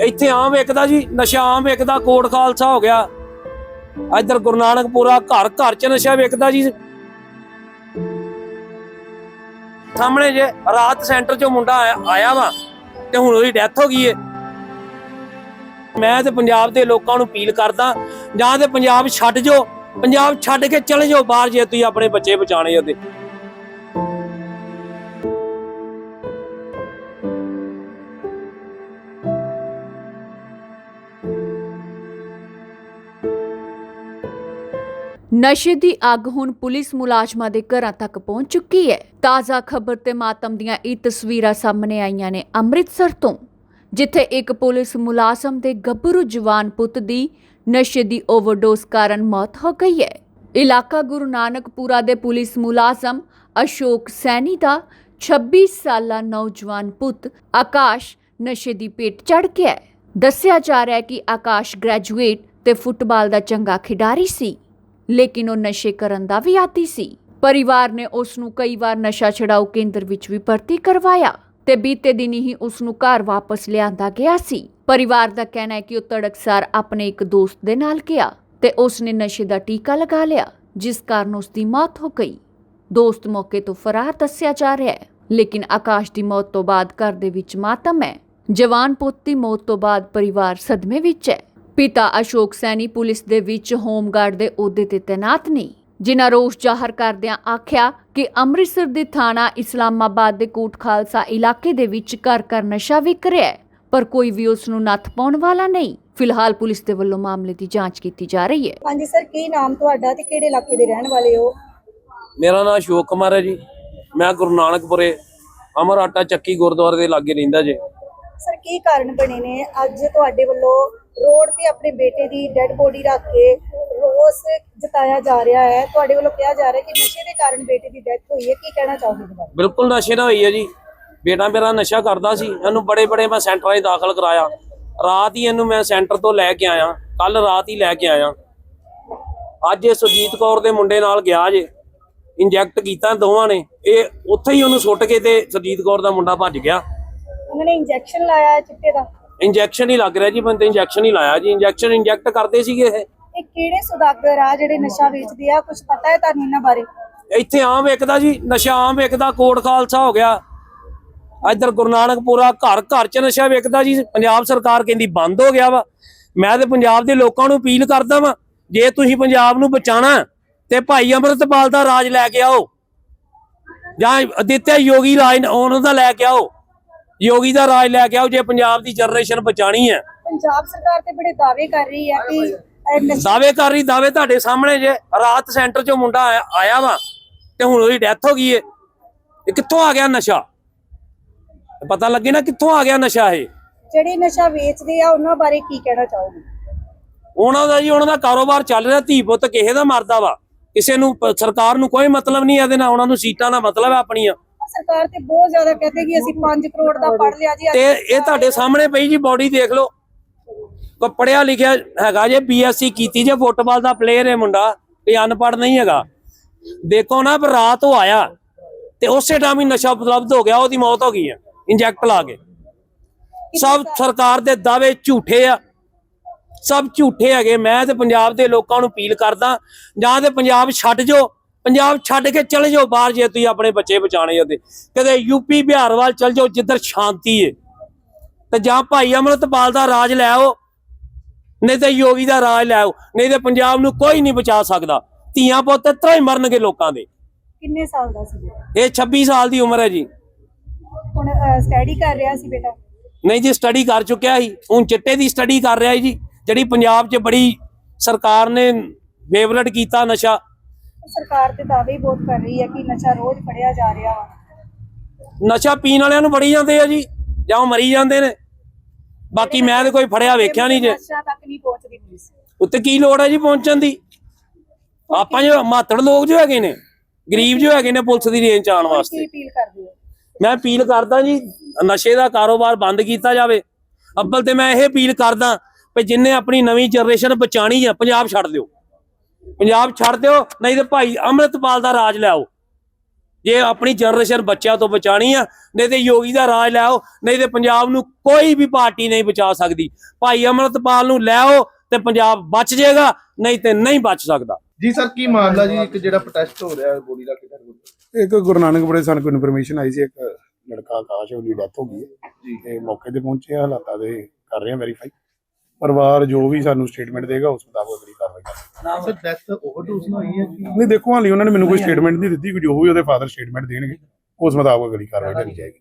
ਇੱਥੇ ਆਮ ਵਿਕਦਾ ਜੀ, ਨਸ਼ਾ ਆਮ ਵਿਕਦਾ ਕੋਟ ਖਾਲਸਾ ਹੋ ਗਿਆ। ਇੱਧਰ ਗੁਰੂ ਨਾਨਕਪੁਰਾ ਘਰ ਘਰ ਚ ਨਸ਼ਾ ਵੇਖਦਾ ਜੀ। ਸਾਹਮਣੇ ਜੇ ਰਾਤ ਸੈਂਟਰ ਚੋਂ ਮੁੰਡਾ ਆਇਆ- ਵਾ, ਤੇ ਹੁਣ ਉਹਦੀ ਡੈਥ ਹੋ ਗਈ ਏ। ਮੈਂ ਤੇ ਪੰਜਾਬ ਦੇ ਲੋਕਾਂ ਨੂੰ ਅਪੀਲ ਕਰਦਾ, ਜਾਂ ਤੇ ਪੰਜਾਬ ਛੱਡ ਜੋ ਪੰਜਾਬ ਛੱਡ ਕੇ ਚਲੇ ਜਾਓ, ਬਾਹਰ ਜੇ ਤੁਸੀਂ ਆਪਣੇ ਬੱਚੇ ਬਚਾਣੇ ਤੇ। ਨਸ਼ੇ ਦੀ ਅੱਗ ਹੁਣ ਪੁਲਿਸ ਮੁਲਾਜ਼ਮਾਂ ਦੇ ਘਰਾਂ ਤੱਕ ਪਹੁੰਚ ਚੁੱਕੀ ਹੈ। ਤਾਜ਼ਾ ਖਬਰ ਤੇ ਮਾਤਮ ਦੀਆਂ ਇਹ ਤਸਵੀਰਾਂ ਸਾਹਮਣੇ ਆਈਆਂ ਨੇ ਅੰਮ੍ਰਿਤਸਰ ਤੋਂ, ਜਿੱਥੇ ਇੱਕ ਪੁਲਿਸ ਮੁਲਾਜ਼ਮ ਦੇ ਗੱਭਰੂ ਜਵਾਨ ਪੁੱਤ ਦੀ ਨਸ਼ੇ ਦੀ ਓਵਰਡੋਜ਼ ਕਾਰਨ ਮੌਤ ਹੋ ਗਈ ਹੈ। ਇਲਾਕਾ ਗੁਰੂ ਨਾਨਕਪੁਰਾ ਦੇ ਪੁਲਿਸ ਮੁਲਾਜ਼ਮ ਅਸ਼ੋਕ ਸੈਣੀ ਦਾ 26 ਸਾਲਾ ਨੌਜਵਾਨ ਪੁੱਤ ਆਕਾਸ਼ ਨਸ਼ੇ ਦੀ ਪੇਟ ਚੜ ਗਿਆ ਦੱਸਿਆ ਜਾ ਰਿਹਾ ਹੈ ਕਿ ਆਕਾਸ਼ ਗ੍ਰੈਜੂਏਟ ਤੇ ਫੁੱਟਬਾਲ ਦਾ ਚੰਗਾ ਖਿਡਾਰੀ ਸੀ। ਲੇਕਿਨ ਉਹ ਨਸ਼ੇ ਕਰਨ ਦਾ ਵੀ ਆਦੀ ਸੀ। ਪਰਿਵਾਰ ਨੇ ਉਸ ਨੂੰ ਕਈ ਵਾਰ ਨਸ਼ਾ ਛਡਾਊ ਕੇਂਦਰ ਵਿੱਚ ਵੀ ਭਰਤੀ ਕਰਵਾਇਆ ਤੇ ਬੀਤੇ ਦਿਨ ਹੀ ਉਸ ਨੂੰ ਘਰ ਵਾਪਸ ਲਿਆਂਦਾ ਗਿਆ ਸੀ। ਪਰਿਵਾਰ ਦਾ ਕਹਿਣਾ ਹੈ ਕਿ ਉਹ ਤੜਕਸਾਰ ਆਪਣੇ ਇੱਕ ਦੋਸਤ ਦੇ ਨਾਲ ਗਿਆ ਤੇ ਉਸ ਨੇ ਨਸ਼ੇ ਦਾ ਟੀਕਾ ਲਗਾ ਲਿਆ, ਜਿਸ ਕਾਰਨ ਉਸ ਦੀ ਮੌਤ ਹੋ ਗਈ। ਦੋਸਤ ਮੌਕੇ ਤੋਂ ਫਰਾਰ ਦੱਸਿਆ ਜਾ ਰਿਹਾ ਹੈ, ਲੇਕਿਨ ਆਕਾਸ਼ ਦੀ ਮੌਤ ਤੋਂ ਬਾਅਦ ਘਰ ਦੇ ਵਿੱਚ ਮਾਤਮ ਹੈ। ਜਵਾਨ ਪੁੱਤ ਦੀ ਮੌਤ ਤੋਂ ਬਾਅਦ ਪਰਿਵਾਰ ਸਦਮੇ ਵਿੱਚ ਹੈ। ਪਿਤਾ ਅਸ਼ੋਕ ਸੈਣੀ ਪੁਲਿਸ ਦੇ ਵਿੱਚ ਹੋਮਗਾਰਡ ਦੇ ਅਹੁਦੇ ਤੇ ਤੈਨਾਤ ਨੇ ਜਿਨ੍ਹਾਂ ਰੋਸ ਜ਼ਾਹਰ ਕਰਦਿਆਂ ਆਖਿਆ ਕਿ ਅੰਮ੍ਰਿਤਸਰ ਦੇ ਥਾਣਾ ਇਸਲਾਮਾਬਾਦ ਦੇ ਕੋਟ ਖਾਲਸਾ ਇਲਾਕੇ ਦੇ ਵਿੱਚ ਘਰ ਘਰ ਨਸ਼ਾ ਵਿਕ ਰਿਹਾ ਹੈ ਪਰ ਕੋਈ ਵੀ ਉਸ ਨੂੰ ਨੱਥ ਪਾਉਣ ਵਾਲਾ ਨਹੀਂ। ਫਿਲਹਾਲ ਪੁਲਿਸ ਦੇ ਵੱਲੋਂ ਮਾਮਲੇ ਦੀ ਜਾਂਚ ਕੀਤੀ ਜਾ ਰਹੀ ਹੈ। ਹਾਂਜੀ ਸਰ ਕੀ ਨਾਮ ਤੁਹਾਡਾ ਤੇ ਕਿਹੜੇ ਇਲਾਕੇ ਦੇ ਰਹਿਣ ਵਾਲੇ ਹੋ? ਮੇਰਾ ਨਾਮ ਅਸ਼ੋਕ ਕੁਮਾਰ ਹੈ ਜੀ। ਮੈਂ ਗੁਰੂ ਨਾਨਕਪੁਰੇ ਅਮਰ ਆਟਾ ਚੱਕੀ ਗੁਰਦੁਆਰੇ ਦੇ ਲਾਗੇ ਰਹਿੰਦਾ ਜੇ। ਸਰ, ਕੀ ਕਾਰਨ ਬਣੇ ਨੇ? ਅੱਜ ਤੁਹਾਡੇ ਵੱਲੋਂ ਰੋਡ ਤੇ ਆਪਣੇ ਬੇਟੇ ਦੀ ਡੈੱਡ ਬੋਡੀ ਰੱਖ ਕੇ ਰੋਸ ਜਤਾਇਆ ਜਾ ਰਿਹਾ ਹੈ। ਤੁਹਾਡੇ ਵੱਲੋਂ ਕਿਹਾ ਜਾ ਰਿਹਾ ਕਿ ਨਸ਼ੇ ਦੇ ਕਾਰਨ ਬੇਟੇ ਦੀ ਡੈਥ ਹੋਈ ਹੈ। ਕੀ ਕਹਿਣਾ ਚਾਹੋਗੇ ਇਸ ਬਾਰੇ? ਬਿਲਕੁਲ ਨਸ਼ੇ ਨਾਲ ਹੋਈ ਹੈ ਜੀ। ਬੇਟਾ ਮੇਰਾ ਨਸ਼ਾ ਕਰਦਾ ਸੀ। ਇਹਨੂੰ ਬੜੇ ਬੜੇ ਮੈਂ ਸੈਂਟਰਾਂ 'ਚ ਦਾਖਲ ਕਰਾਇਆ। ਰਾਤ ਹੀ ਇਹਨੂੰ ਮੈਂ ਸੈਂਟਰ ਤੋਂ ਲੈ ਕੇ ਆਇਆ। ਕੱਲ ਰਾਤ ਹੀ ਲੈ ਕੇ ਆਇਆ। ਅੱਜ ਇਹ ਸੁਜੀਤ ਕੌਰ ਦੇ ਮੁੰਡੇ ਨਾਲ ਗਿਆ ਜੇ। ਇੰਜੈਕਟ ਕੀਤਾ ਦੋਵਾਂ ਨੇ। ਇਹ ਉੱਥੇ ਹੀ ਉਹਨੂੰ ਸੁੱਟ ਕੇ ਤੇ ਸੁਜੀਤ ਕੌਰ ਦਾ ਮੁੰਡਾ ਭੱਜ ਗਿਆ। ਉਹਨਾਂ ਨੇ ਇੰਜੈਕਸ਼ਨ ਲਾਇਆ ਚਿੱਟੇ ਦਾ। ਇੰਜੈਕਸ਼ਨ ਹੀ ਲੱਗ ਰਿਹਾ ਜੀ ਬੰਦੇ ਇੰਜੈਕਸ਼ਨ ਹੀ ਲਾਇਆ ਜੀ। ਇੰਜੈਕਸ਼ਨ ਇੰਜੈਕਟ ਕਰਦੇ ਸੀਗੇ ਇਹ? ਇਹ ਕਿਹੜੇ ਸੁਦਾਗਰ ਆ ਜਿਹੜੇ ਨਸ਼ਾ ਵੇਚਦੇ ਆ? ਕੁਝ ਪਤਾ ਹੈ ਤੁਹਾਨੂੰ ਇਹਨਾਂ ਬਾਰੇ? ਇੱਥੇ ਆਮ ਵਿਕਦਾ ਜੀ ਨਸ਼ਾ ਆਮ ਵਿਕਦਾ ਕੋਟ ਖਾਲਸਾ ਹੋ ਗਿਆ। ਇੱਧਰ ਗੁਰੂ ਨਾਨਕਪੁਰਾ ਘਰ ਘਰ ਚ ਨਸ਼ਾ ਵਿਕਦਾ ਜੀ। ਪੰਜਾਬ ਸਰਕਾਰ ਕਹਿੰਦੀ ਬੰਦ ਹੋ ਗਿਆ ਵਾ। ਮੈਂ ਤੇ ਪੰਜਾਬ ਦੇ ਲੋਕਾਂ ਨੂੰ ਅਪੀਲ ਕਰਦਾ ਵਾਂ ਜੇ ਤੁਸੀਂ ਪੰਜਾਬ ਨੂੰ ਬਚਾਣਾ ਤੇ ਭਾਈ ਅੰਮ੍ਰਿਤਪਾਲ ਦਾ ਰਾਜ ਲੈ ਕੇ ਆਓ। ਜਾਂ ਅਦਿੱਤਿਆ ਯੋਗੀ ਰਾਜ ਉਹਨਾਂ ਦਾ ਲੈ ਕੇ ਆਓ। ਯੋਗੀ ਦਾ ਰਾਜ ਲੈ ਕੇ ਆਓ ਜੇ ਪੰਜਾਬ ਦੀ ਜਨਰੇਸ਼ਨ ਬਚਾਣੀ ਹੈ। ਪੰਜਾਬ ਸਰਕਾਰ ਤੇ ਬੜੇ ਦਾਅਵੇ ਕਰ ਰਹੀ ਹੈ ਕਿ ਦਾਅਵੇ ਕਰ ਰਹੀ ਦਾਅਵੇ ਤੁਹਾਡੇ ਸਾਹਮਣੇ ਜੇ ਰਾਤ ਸੈਂਟਰ ਚੋਂ ਮੁੰਡਾ ਆਇਆ- ਵਾ ਤੇ ਹੁਣ ਉਹਦੀ ਡੈਥ ਹੋ ਗਈ ਏ। ਇਹ ਕਿੱਥੋਂ ਆ ਗਿਆ ਨਸ਼ਾ? ਪਤਾ ਲੱਗੇ ਨਾ ਕਿੱਥੋਂ ਆ ਗਿਆ ਨਸ਼ਾ ਇਹ। ਜਿਹੜੇ ਨਸ਼ਾ ਵੇਚਦੇ ਆ ਉਹਨਾਂ ਬਾਰੇ ਕੀ ਕਹਿਣਾ ਚਾਹੋਗੇ? ਉਹਨਾਂ ਦਾ ਜੀ ਉਹਨਾਂ ਦਾ ਕਾਰੋਬਾਰ ਚੱਲ ਰਿਹਾ ਧੀ ਪੁੱਤ ਕਿਸੇ ਦਾ ਮਰਦਾ ਵਾ। ਕਿਸੇ ਨੂੰ ਸਰਕਾਰ ਨੂੰ ਕੋਈ ਮਤਲਬ ਨਹੀਂ ਇਹਦੇ ਨਾਲ ਉਹਨਾਂ ਨੂੰ ਸੀਟਾਂ ਦਾ ਮਤਲਬ ਹੈ ਆਪਣੀਆਂ। ਸਰਕਾਰ ਤੇ ਬਹੁਤ ਜ਼ਿਆਦਾ ਕਹਿੰਦੇ ਕਿ ਅਸੀਂ 5 ਕਰੋੜ ਦਾ ਪੜ ਲਿਆ ਜੀ ਤੇ ਇਹ ਤੁਹਾਡੇ ਸਾਹਮਣੇ ਪਈ ਜੀ ਬਾਡੀ ਦੇਖ ਲਓ। ਕੋ ਪੜਿਆ ਲਿਖਿਆ ਹੈਗਾ ਜੇ ਬੀਐਸਸੀ ਕੀਤੀ ਜੇ ਫੁੱਟਬਾਲ ਦਾ ਪਲੇਅਰ ਹੈ ਮੁੰਡਾ ਇਹ ਅਨਪੜ੍ਹ ਨਹੀਂ ਹੈਗਾ। ਦੇਖੋ ਨਾ ਵੀ ਰਾਤ ਉਹ ਆਇਆ ਤੇ ਉਸੇ ਟਾਈਮ ਹੀ ਨਸ਼ਾ ਉਪਲਬਧ ਹੋ ਗਿਆ ਉਹਦੀ ਮੌਤ ਹੋ ਗਈ ਹੈ ਇੰਜੈਕਟ ਲਾ ਕੇ। ਸਭ ਸਰਕਾਰ ਦੇ ਦਾਅਵੇ ਝੂਠੇ ਆ। ਸਭ ਝੂਠੇ ਹੈਗੇ। ਮੈਂ ਤੇ ਪੰਜਾਬ ਦੇ ਲੋਕਾਂ ਨੂੰ ਅਪੀਲ ਕਰਦਾ ਜਾਂ ਤੇ ਪੰਜਾਬ ਛੱਡ ਜੋ ਪੰਜਾਬ ਛੱਡ ਕੇ ਚਲੇ ਜਾਓ ਬਾਹਰ ਜੇ ਤੁਸੀਂ ਆਪਣੇ ਬੱਚੇ ਬਚਾਣੇ ਉਹਦੇ ਕਦੇ ਯੂਪੀ ਬਿਹਾਰ ਵੱਲ ਚਲ ਜਾਓ ਜਿੱਧਰ ਸ਼ਾਂਤੀ ਏ। ਤੇ ਜਾਂ ਭਾਈ ਅਮਰਤਪਾਲ ਦਾ ਰਾਜ ਲੈ ਆਓ ਨਹੀਂ ਤੇ ਯੋਗੀ ਦਾ ਰਾਜ ਲੈ ਆਓ ਨਹੀਂ ਤੇ ਪੰਜਾਬ ਨੂੰ ਕੋਈ ਨਹੀਂ ਬਚਾ ਸਕਦਾ। ਧੀਆਂ ਪੁੱਤ ਤਰੇ ਮਰਨਗੇ ਲੋਕਾਂ ਦੇ। ਕਿੰਨੇ ਸਾਲ ਦਾ ਸੀ? ਇਹ 26 ਸਾਲ ਦੀ ਉਮਰ ਹੈ ਜੀ। ਹੁਣ ਸਟੱਡੀ ਕਰ ਰਿਹਾ ਸੀ ਬੇਟਾ? ਨਹੀਂ ਜੀ ਸਟੱਡੀ ਕਰ ਚੁੱਕਿਆ ਸੀ। ਹੁਣ ਚਿੱਟੇ ਦੀ ਸਟੱਡੀ ਕਰ ਰਿਹਾ ਜੀ ਜਿਹੜੀ ਪੰਜਾਬ 'ਚ ਬੜੀ ਸਰਕਾਰ ਨੇ ਫੇਵਰਟ ਕੀਤਾ ਨਸ਼ਾ। ਸਰਕਾਰ ਤੇ ਦਾਅਵੇ ਹੀ ਬਹੁਤ ਕਰ ਰਹੀ ਹੈ ਕਿ ਨਸ਼ਾ ਰੋਜ਼ ਫੜਿਆ ਜਾ ਰਿਹਾ ਵਾ। ਨਸ਼ਾ ਪੀਣ ਵਾਲਿਆਂ ਨੂੰ ਬੜੀ ਜਾਂਦੇ ਆ ਜੀ ਜਾਂ ਉਹ ਮਰੀ ਜਾਂਦੇ ਨੇ। ਬਾਕੀ ਮੈਂ ਤੇ ਕੋਈ ਫੜਿਆ ਵੇਖਿਆ ਨਹੀਂ ਜੇ। ਨਸ਼ਾ ਤੱਕ ਨਹੀਂ ਪਹੁੰਚਦੀ ਪੁਲਿਸ। ਉੱਤੇ ਕੀ ਲੋੜ ਹੈ ਜੀ ਪਹੁੰਚਣ ਦੀ? ਆਪਾਂ ਜੋ ਮਾਤੜ ਲੋਕ ਜੋ ਹੈਗੇ ਨੇ ਗਰੀਬ ਜੋ ਹੈਗੇ ਨੇ ਪੁਲਿਸ ਦੀ ਰੇਂਜ ਚ ਆਉਣ ਕੀ ਵਾਸਤੇ। ਅਪੀਲ ਕਰਦੇ ਹੋ? ਮੈਂ ਅਪੀਲ ਕਰਦਾ ਜੀ ਨਸ਼ੇ ਦਾ ਕਾਰੋਬਾਰ ਬੰਦ ਕੀਤਾ ਜਾਵੇ। ਅੱਬਲ ਤੇ ਮੈਂ ਇਹ ਅਪੀਲ ਕਰਦਾ ਵੀ ਜਿੰਨੇ ਆਪਣੀ ਨਵੀਂ ਜਨਰੇਸ਼ਨ ਬਚਾਣੀ ਆ ਪੰਜਾਬ ਛੱਡ ਦਿਓ। ਪੰਜਾਬ ਛੱਡ ਦਿਓ ਨਹੀਂ ਤੇ ਭਾਈ ਅੰਮ੍ਰਿਤਪਾਲ ਦਾ ਰਾਜ ਲਿਆਓ ਜੇ ਆਪਣੀ ਜਨਰੇਸ਼ਨ ਬੱਚਿਆਂ ਤੋਂ ਬਚਾਣੀ ਆ ਨਹੀਂ ਤੇ ਯੋਗੀ ਦਾ ਰਾਜ ਲੈ ਆਓ ਨਹੀਂ ਤੇ ਪੰਜਾਬ ਨੂੰ ਕੋਈ ਵੀ ਪਾਰਟੀ ਨਹੀਂ ਬਚਾ ਸਕਦੀ। ਭਾਈ ਅਮਰਤਪਾਲ ਨੂੰ ਲੈ ਆਓ ਤੇ ਪੰਜਾਬ ਬਚ ਜਾਏਗਾ ਨਹੀਂ ਤੇ ਨਹੀਂ ਬਚ ਸਕਦਾ। ਜੀ ਸਰ ਕੀ ਮਾਮਲਾ ਜੀ? ਇੱਕ ਜਿਹੜਾ ਪ੍ਰੋਟੈਸਟ ਹੋ ਰਿਹਾ ਹੈ ਬੋਡੀ ਦਾ ਕਿਹੜਾ ਇੱਕ ਗੁਰੂ ਨਾਨਕ ਬੜੇ ਸਾਨੂੰ ਕੋਈ ਇਨਫੋਰਮੇਸ਼ਨ ਆਈ ਸੀ ਇੱਕ ਲੜਕਾ ਆਕਾਸ਼ ਉਹਦੀ ਡੈਥ ਹੋ ਗਈ ਹੈ। ਜੀ। ਤੇ ਮੌਕੇ ਤੇ ਪਹੁੰਚੇ ਆ, ਹਾਲਾਤਾਂ ਦੇ ਕਰ ਰਹੇ ਆ ਵੈਰੀਫਾਈ ਪਰਿਵਾਰ ਜੋ ਵੀ ਸਾਨੂੰ ਸਟੇਟਮੈਂਟ ਦੇਗਾ ਉਸ ਮੁਤਾਬਕ ਸਰ ਡੈਥ ਓਵਰਡੋਜ਼ ਨਾਲ ਹੋਈ ਹੈ ਕਿ ਨਹੀਂ ਦੇਖੋ ਹਾਲੇ ਉਹਨਾਂ ਨੇ ਮੈਨੂੰ ਕੋਈ ਸਟੇਟਮੈਂਟ ਨਹੀਂ ਦਿੱਤੀ ਕਿ ਜੋ ਵੀ ਉਹਦੇ ਫਾਦਰ ਸਟੇਟਮੈਂਟ ਦੇਣਗੇ। ਉਸ ਮੁਤਾਬਕ ਅਗਲੀ ਕਾਰਵਾਈ ਕਰੀ ਜਾਏਗੀ।